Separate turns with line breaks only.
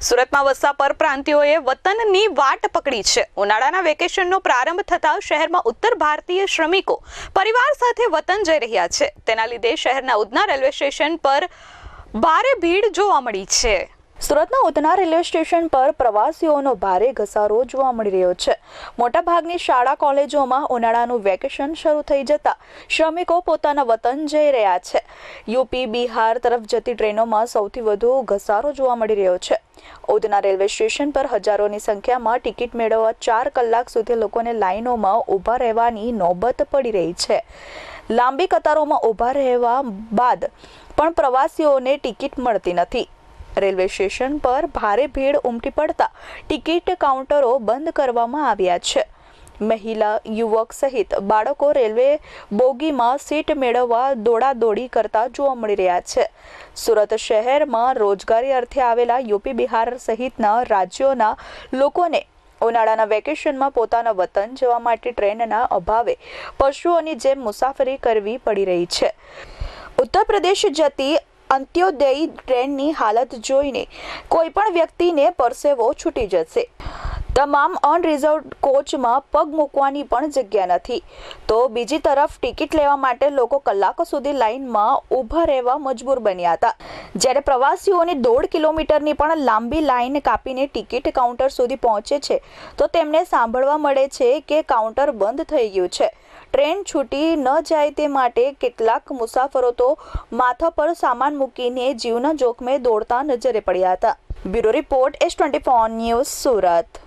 સુરતમાં વસતા પરપ્રાંતિઓએ વતનની વાટ પકડી છે. ઉનાળાના વેકેશનનો પ્રારંભ થતા શહેરમાં ઉત્તર ભારતીય શ્રમિકો પરિવાર સાથે વતન જઈ રહ્યા છે. તેના લીધે શહેરના ઉધના રેલવે સ્ટેશન પર ભારે ભીડ જોવા મળી છે. સુરતના ઉધના રેલવે સ્ટેશન પર પ્રવાસીઓનો ભારે ઘસારો જોવા મળી રહ્યો છે. મોટાભાગની શાળા કોલેજોમાં ઉનાળાનું વેકેશન શરૂ થઈ જતા શ્રમિકો પોતાના વતન જઈ રહ્યા છે. યુપી, બિહાર તરફ જતી ટ્રેનોમાં સૌથી વધુ ઘસારો જોવા મળી રહ્યો છે. ઉધના રેલવે સ્ટેશન પર હજારોની સંખ્યામાં ટિકિટ મેળવવા ચાર કલાક સુધી લોકોને લાઇનોમાં ઊભા રહેવાની નોબત પડી રહી છે. લાંબી કતારોમાં ઊભા રહેવા બાદ પણ પ્રવાસીઓને ટિકિટ મળતી નથી. રેલવે સ્ટેશન પર ભારે ભીડ ઉમટી પડતા ટિકિટ કાઉન્ટરો બંધ કરવામાં આવ્યા છે. મહિલા, યુવક સહિત બાળકો રેલવે બોગીમાં સીટ મેળવવા દોડાદોડી કરતા જોવા મળી રહ્યા છે. સુરત શહેરમાં રોજગારી અર્થે આવેલા યુપી બિહાર સહિતના રાજ્યોના લોકોને ઉનાળાના વેકેશનમાં પોતાના વતન જવા માટે ટ્રેનના અભાવે પશુઓની જેમ મુસાફરી કરવી પડી રહી છે. ઉત્તર પ્રદેશ જતી અંત્યોદય ટ્રેનની હાલત જોઈને કોઈ પણ વ્યક્તિને પરસેવો છૂટી જશે. તમામ અનરિઝર્વ કોચમાં પગ મૂકવાની પણ જગ્યા નથી. તો બીજી તરફ ટિકિટ લેવા માટે લોકો કલાકો સુધી લાઇનમાં ઊભા રહેવા મજબૂર બન્યા હતા. જ્યારે પ્રવાસીઓની દોઢ કિલોમીટરની પણ લાંબી લાઇન કાપીને ટિકિટ કાઉન્ટર સુધી પહોંચે છે, તો તેમને સાંભળવા મળે છે કે કાઉન્ટર બંધ થઈ ગયું છે. ટ્રેન છૂટી ન જાય તે માટે કેટલાક મુસાફરો તો માથા પર સામાન મૂકીને જીવના જોખમે દોડતા નજરે પડ્યા હતા. Bureau report S twenty news Surat.